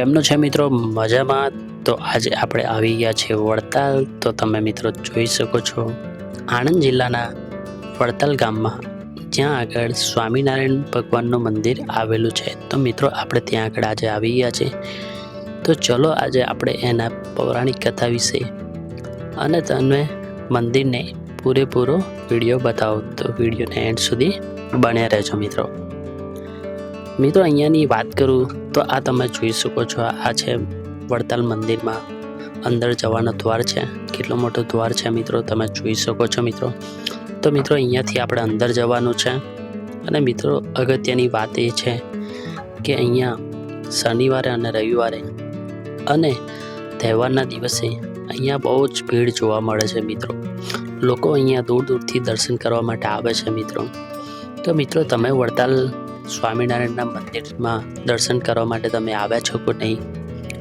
કેમનું છે મિત્રો? મજામાં? તો આજે આપણે આવી ગયા છે વડતાલ. તો તમે મિત્રો જોઈ શકો છો, આણંદ જિલ્લાના વડતાલ ગામમાં જ્યાં આગળ સ્વામિનારાયણ ભગવાનનું મંદિર આવેલું છે. તો મિત્રો, આપણે ત્યાં આગળ આજે આવી ગયા છે તો ચલો આજે આપણે એના પૌરાણિક કથા વિશે અને તમે મંદિરને પૂરેપૂરો વીડિયો બતાવો. તો વિડીયોને એન્ડ સુધી બન્યા રહેજો મિત્રો. મિત્રો, અહીંયાની વાત કરું તો આ તમે જોઈ શકો છો, આ છે વડતાલ મંદિરમાં. અંદર જવાનો દ્વાર છે, કેટલો મોટો દ્વાર છે મિત્રો, તમે જોઈ શકો છો મિત્રો. તો મિત્રો, અહીંયાથી આપણે અંદર જવાનું છે. અને મિત્રો, અગત્યની વાત એ છે કે અહીંયા શનિવારે અને રવિવારે અને તહેવારના દિવસે અહીંયા બહુ જ ભીડ જોવા મળે છે મિત્રો. લોકો અહીંયા દૂર દૂરથી દર્શન કરવા માટે આવે છે મિત્રો. તો મિત્રો, તમે વડતાલ સ્વામિનારાયણના મંદિરમાં દર્શન કરવા માટે તમે આવ્યા છો કે નહીં,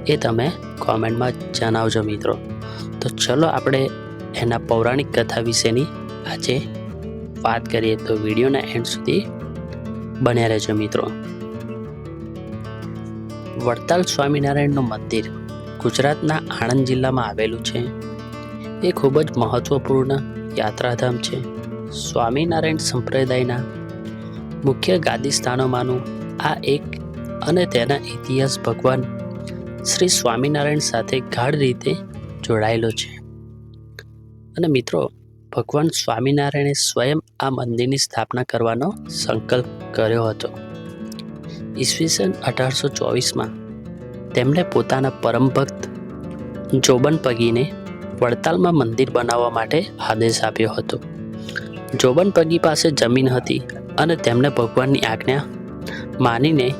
એ તમે કોમેન્ટમાં જણાવજો મિત્રો. તો ચલો આપણે એના પૌરાણિક કથા વિશેની આજે વાત કરીએ. તો વિડીયોના એન્ડ સુધી બન્યા રહેજો મિત્રો. વડતાલ સ્વામિનારાયણનું મંદિર ગુજરાતના આણંદ જિલ્લામાં આવેલું છે. એ ખૂબ જ મહત્વપૂર્ણ યાત્રાધામ છે. સ્વામિનારાયણ સંપ્રદાયના મુખ્ય ગાદી સ્થાનોમાંનું આ એક અને તેના ઇતિહાસ ભગવાન શ્રી સ્વામિનારાયણ સાથે ગાઢ રીતે જોડાયેલો છે. અને મિત્રો, ભગવાન સ્વામિનારાયણે સ્વયં આ મંદિરની સ્થાપના કરવાનો સંકલ્પ કર્યો હતો. ઈસવીસન અઢારસો ચોવીસમાં તેમણે પોતાના પરમ ભક્ત જોબન પગીને વડતાલમાં મંદિર બનાવવા માટે આદેશ આપ્યો હતો. જોબન પગી પાસે જમીન હતી અને તેમણે ભગવાનની આજ્ઞા માનીને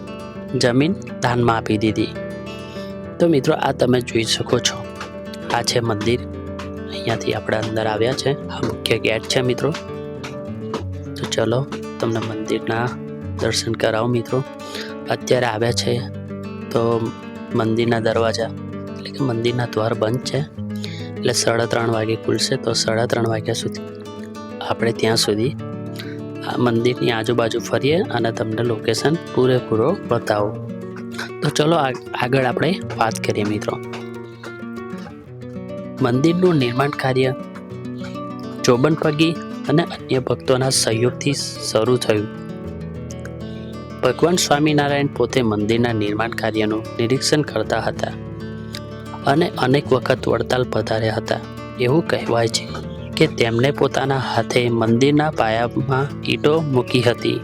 જમીન દાનમાં આપી દીધી. તો મિત્રો, આ તમે જોઈ શકો છો. આ છે મંદિર. અહીંયાથી આપણે અંદર આવ્યા છે. આ મુખ્ય ગેટ છે મિત્રો. તો ચલો, તમને મંદિરના દર્શન કરાવો મિત્રો. અત્યારે આવ્યા છે તો મંદિરના દરવાજા. એટલે કે મંદિરના દ્વાર બંધ છે. એટલે સાડા ત્રણ વાગે ખુલશે. તો સાડા ત્રણ વાગ્યા સુધી આપણે ત્યાં સુધી મંદિરની આજુબાજુ ફરીએ અને તમને લોકેશન પૂરેપૂરો બતાવો. તો ચલો આગળ આપણે વાત કરીએ મિત્રો. મંદિરનું નિર્માણ કાર્ય ચોબન પગી અને અન્ય ભક્તોના સહયોગથી શરૂ થયું. ભગવાન સ્વામિનારાયણ પોતે મંદિરના નિર્માણ કાર્યનું નિરીક્ષણ કરતા હતા અને અનેક વખત વડતાલ પધાર્યા હતા. એવું કહેવાય છે. કે તેમણે પોતાના હાથે મંદિરના પાયામાં ઈંટો મૂકી હતી.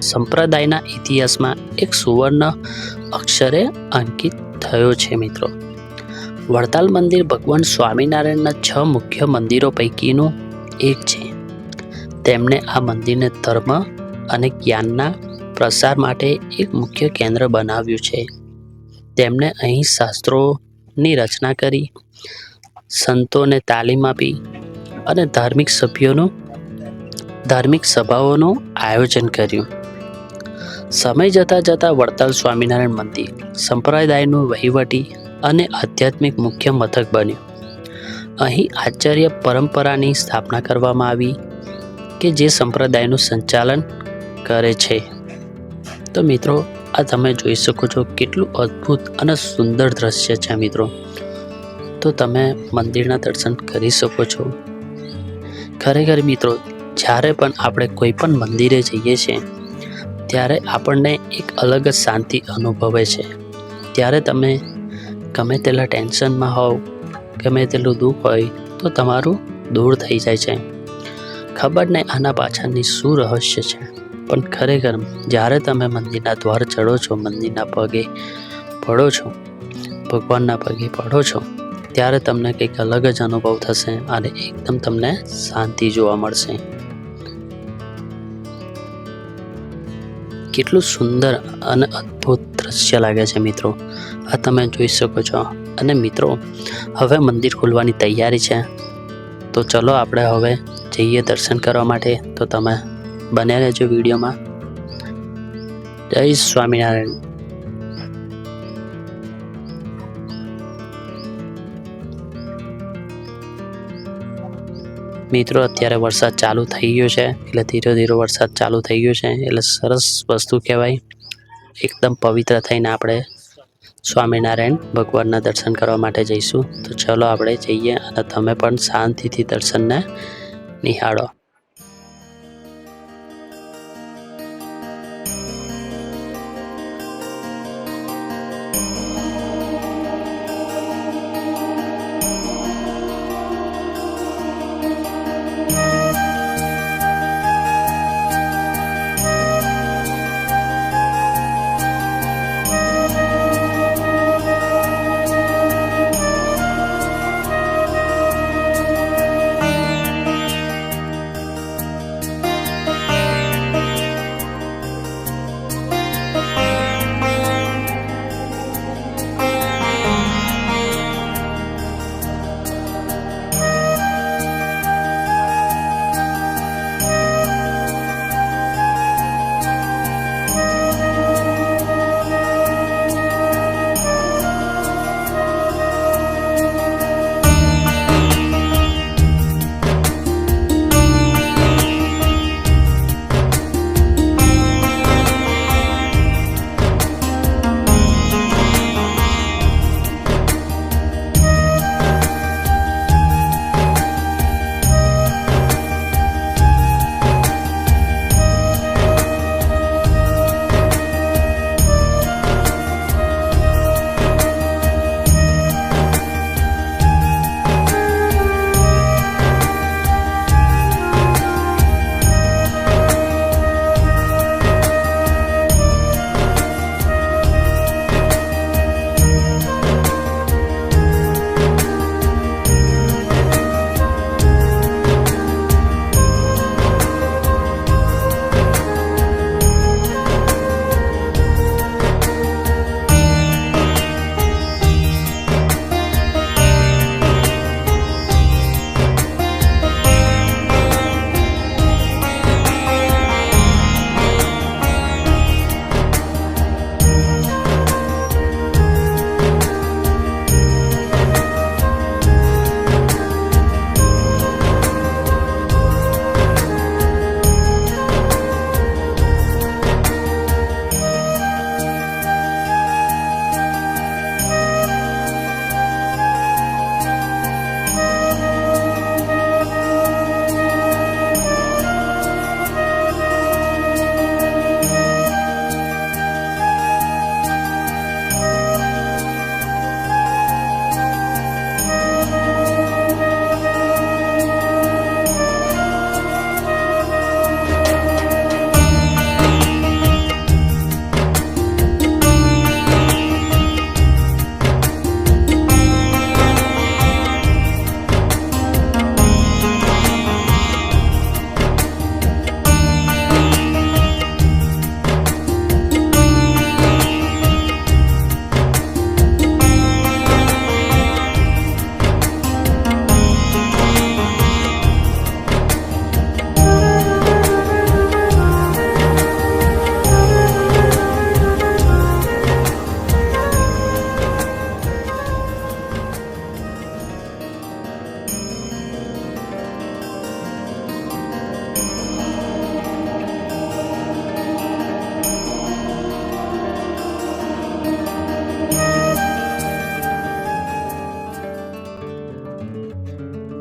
સંપ્રદાયના ઇતિહાસમાં એક સુવર્ણ અક્ષરે અંકિત થયો છે મિત્રો. વડતાલ મંદિર ભગવાન સ્વામિનારાયણના છ મુખ્ય મંદિરો પૈકીનું એક છે. તેમણે આ મંદિરને ધર્મ અને જ્ઞાનના પ્રસાર માટે એક મુખ્ય કેન્દ્ર બનાવ્યું છે. તેમણે અહીં શાસ્ત્રોની રચના કરી, સંતોને તાલીમ આપી અને ધાર્મિક સભ્યોનું, ધાર્મિક સભાઓનું આયોજન કર્યું. સમય જતાં જતાં વડતાલ સ્વામિનારાયણ મંદિર, સંપ્રદાયનું વહીવટી અને આધ્યાત્મિક મુખ્ય મથક બન્યું. અહીં આચાર્ય પરંપરાની સ્થાપના કરવામાં આવી કે જે સંપ્રદાયનું સંચાલન કરે છે. તો મિત્રો, આ તમે જોઈ શકો છો કેટલું અદ્ભુત અને સુંદર દ્રશ્ય છે મિત્રો. તો તમે મંદિરના દર્શન કરી શકો છો. ખરેખર મિત્રો, જ્યારે પણ આપણે કોઈ પણ મંદિરે જઈએ છીએ, ત્યારે આપણને એક અલગ જ શાંતિ અનુભવે છે. ત્યારે તમે ગમે તેટલા ટેન્શનમાં હોવ, ગમે તેટલું દુઃખ હોય, તો તમારું દૂર થઈ જાય છે. ખબર નહીં આના પાછળની શું રહસ્ય છે. પણ ખરેખર, જ્યારે તમે મંદિરના દ્વાર ચડો છો, મંદિરના પગે પડો છો, ભગવાનના પગે પડો છો ત્યારે તમને કંઈક અલગ જ અનુભવ થશે અને એકદમ તમને શાંતિ જોવા મળશે. કેટલું સુંદર અને અદ્ભુત દ્રશ્ય લાગે છે મિત્રો. આ તમે જોઈ શકો છો. અને મિત્રો, હવે મંદિર ખોલવાની તૈયારી છે. તો ચલો આપણે હવે જઈએ દર્શન કરવા માટે. તો તમે બન્યા રહેજો વિડીયોમાં. જય સ્વામિનારાયણ. મિત્રો, અત્યારે વરસાદ ચાલુ થઈ ગયો છે. એટલે ધીરે ધીરે વરસાદ ચાલુ થઈ ગયો છે. એટલે સરસ વસ્તુ કહેવાય. એકદમ પવિત્ર થઈને આપણે સ્વામિનારાયણ ભગવાનના દર્શન કરવા માટે જઈશું. તો ચલો આપણે જઈએ અને તમે પણ શાંતિથી દર્શનને નિહાળો.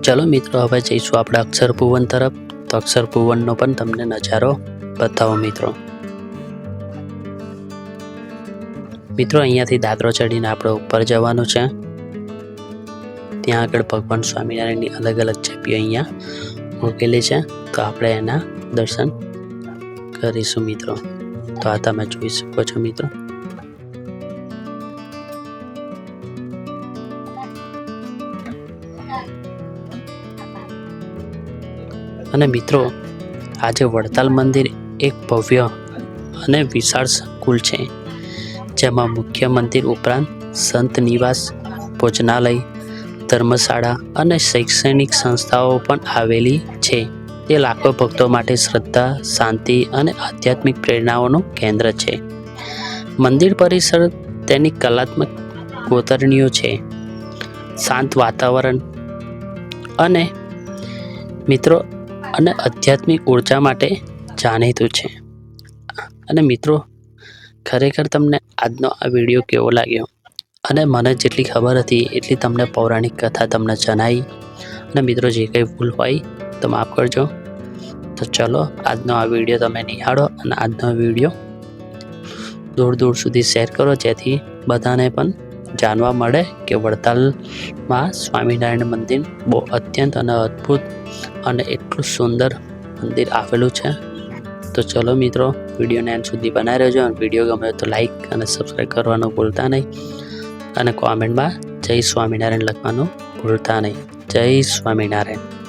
ચલો મિત્રો, હવે જઈશું આપણે અક્ષર ભુવન તરફ. તો અક્ષર ભુવનનો પણ તમને નજારો બતાવો મિત્રો. મિત્રો, અહીંયાથી દાદરો ચડીને આપણે ઉપર જવાનું છે. ત્યાં આગળ ભગવાન સ્વામિનારાયણની અલગ અલગ છબીઓ અહીંયા મૂકેલી છે. તો આપણે એના દર્શન કરીશું મિત્રો. તો આ તમે જોઈ શકો છો મિત્રો. અને મિત્રો, આજે વડતાલ મંદિર એક ભવ્ય અને વિશાળ સંકુલ છે, જેમાં મુખ્ય મંદિર ઉપરાંત સંત નિવાસ, ભોજનાલય, ધર્મશાળા અને શૈક્ષણિક સંસ્થાઓ પણ આવેલી છે. તે લાખો ભક્તો માટે શ્રદ્ધા, શાંતિ અને આધ્યાત્મિક પ્રેરણાઓનું કેન્દ્ર છે. મંદિર પરિસર તેની કલાત્મક કોતરણીઓ છે. શાંત વાતાવરણ અને મિત્રો અને આધ્યાત્મિક ઊર્જા માટે જાણીતું છે. અને મિત્રો, ખરેખર તમને આજનો આ વીડિયો કેવો લાગ્યો? અને મને જેટલી ખબર હતી, એટલી તમને પૌરાણિક કથા તમને જણાવી અને મિત્રો, જે કંઈ ભૂલ હોય, તો માફ કરજો. તો ચલો, આજનો આ વીડિયો તમે નિહાળો અને આજનો વીડિયો દૂર દૂર સુધી શેર કરો, જેથી બધાને પણ જાણવા મળે કે વડતાલમાં સ્વામિનારાયણ મંદિર બહુ અત્યંત અને અદ્ભુત અને એટલું સુંદર મંદિર આવેલું છે. તો ચલો મિત્રો, વિડીયોને એન્ડ સુધી બનાવી રહેજો અને વીડિયો ગમે તો લાઈક અને સબસ્ક્રાઈબ કરવાનું ભૂલતા નહીં. અને કોમેન્ટમાં જય સ્વામિનારાયણ લખવાનું ભૂલતા નહીં. જય સ્વામિનારાયણ.